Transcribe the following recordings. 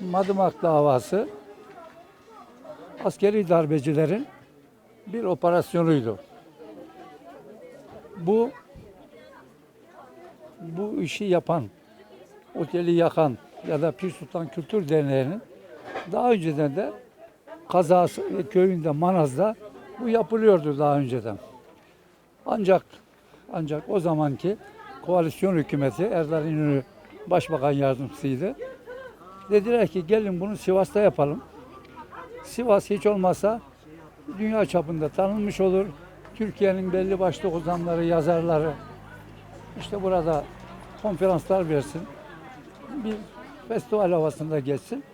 Madımak davası askeri darbecilerin bir operasyonuydu. Bu bu işi yapan, oteli yakan ya da Pir Sultan Kültür Derneği'nin daha önceden de kazası e, köyünde Manaz'da bu yapılıyordu daha önceden. Ancak ancak o zamanki koalisyon hükümeti Erdal İnönü başbakan yardımcısıydı. Dediler ki gelin bunu Sivas'ta yapalım. Sivas hiç olmazsa dünya çapında tanınmış olur. Türkiye'nin belli başlı ozanları, yazarları işte burada konferanslar versin. Bir festival havasında geçsin.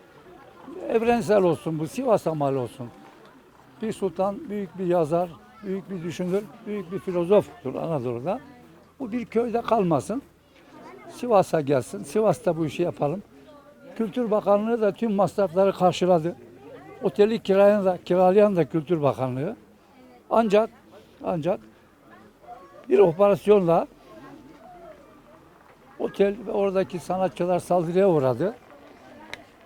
Evrensel olsun bu, Sivas'a mal olsun. Bir sultan büyük bir yazar, büyük bir düşünür, büyük bir filozoftur Anadolu'da. Bu bir köyde kalmasın. Sivas'a gelsin. Sivas'ta bu işi yapalım. Kültür Bakanlığı da tüm masrafları karşıladı. Oteli kirayan da, kiralayan da Kültür Bakanlığı. Ancak ancak bir operasyonla otel ve oradaki sanatçılar saldırıya uğradı.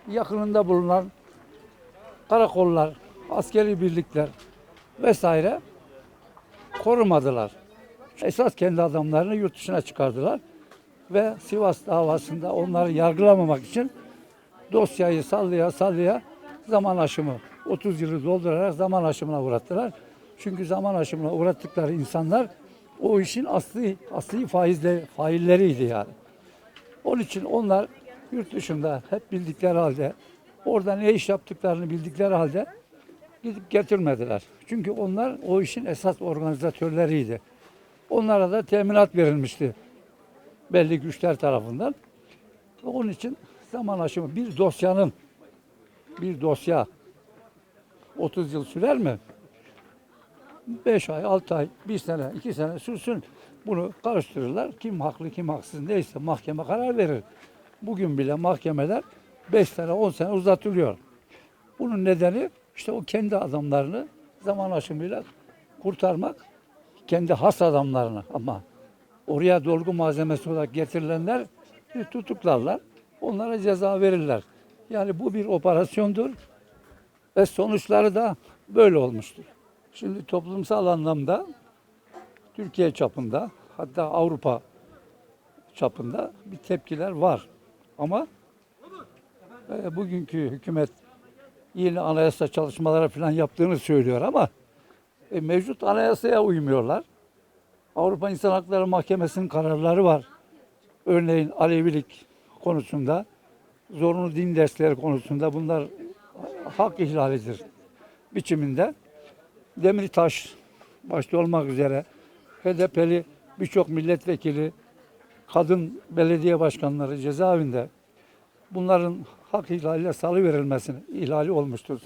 Yakınında bulunan karakollar, askeri birlikler vesaire korumadılar. Esas kendi adamlarını yurt dışına çıkardılar ve Sivas davasında onları yargılamamak için dosyayı sallaya sallaya zaman aşımı 30 yılı doldurarak zaman aşımına uğrattılar. Çünkü zaman aşımına uğrattıkları insanlar o işin asli asli faizle failleriydi yani. Onun için onlar yurt dışında hep bildikleri halde orada ne iş yaptıklarını bildikleri halde gidip getirmediler. Çünkü onlar o işin esas organizatörleriydi. Onlara da teminat verilmişti belli güçler tarafından. Onun için zaman aşımı bir dosyanın bir dosya 30 yıl sürer mi? 5 ay, 6 ay, 1 sene, 2 sene sürsün. Bunu karıştırırlar. Kim haklı, kim haksız neyse mahkeme karar verir. Bugün bile mahkemeler 5 sene, 10 sene uzatılıyor. Bunun nedeni işte o kendi adamlarını zaman aşımıyla kurtarmak. Kendi has adamlarını ama oraya dolgu malzemesi olarak getirilenler tutuklarlar. Onlara ceza verirler. Yani bu bir operasyondur ve sonuçları da böyle olmuştur. Şimdi toplumsal anlamda Türkiye çapında hatta Avrupa çapında bir tepkiler var. Ama e, bugünkü hükümet yeni anayasa çalışmaları falan yaptığını söylüyor ama e, mevcut anayasaya uymuyorlar. Avrupa İnsan Hakları Mahkemesi'nin kararları var. Örneğin Alevilik konusunda, zorunlu din dersleri konusunda bunlar hak ihlalidir biçiminde. Demirtaş başta olmak üzere HDP'li birçok milletvekili, kadın belediye başkanları cezaevinde bunların hak ihlaliyle salı verilmesinin ihlali olmuştur.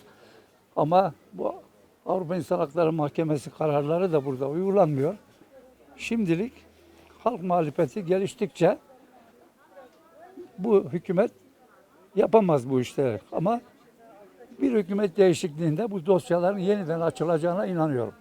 Ama bu Avrupa İnsan Hakları Mahkemesi kararları da burada uygulanmıyor. Şimdilik halk muhalefeti geliştikçe bu hükümet yapamaz bu işleri. Ama bir hükümet değişikliğinde bu dosyaların yeniden açılacağına inanıyorum.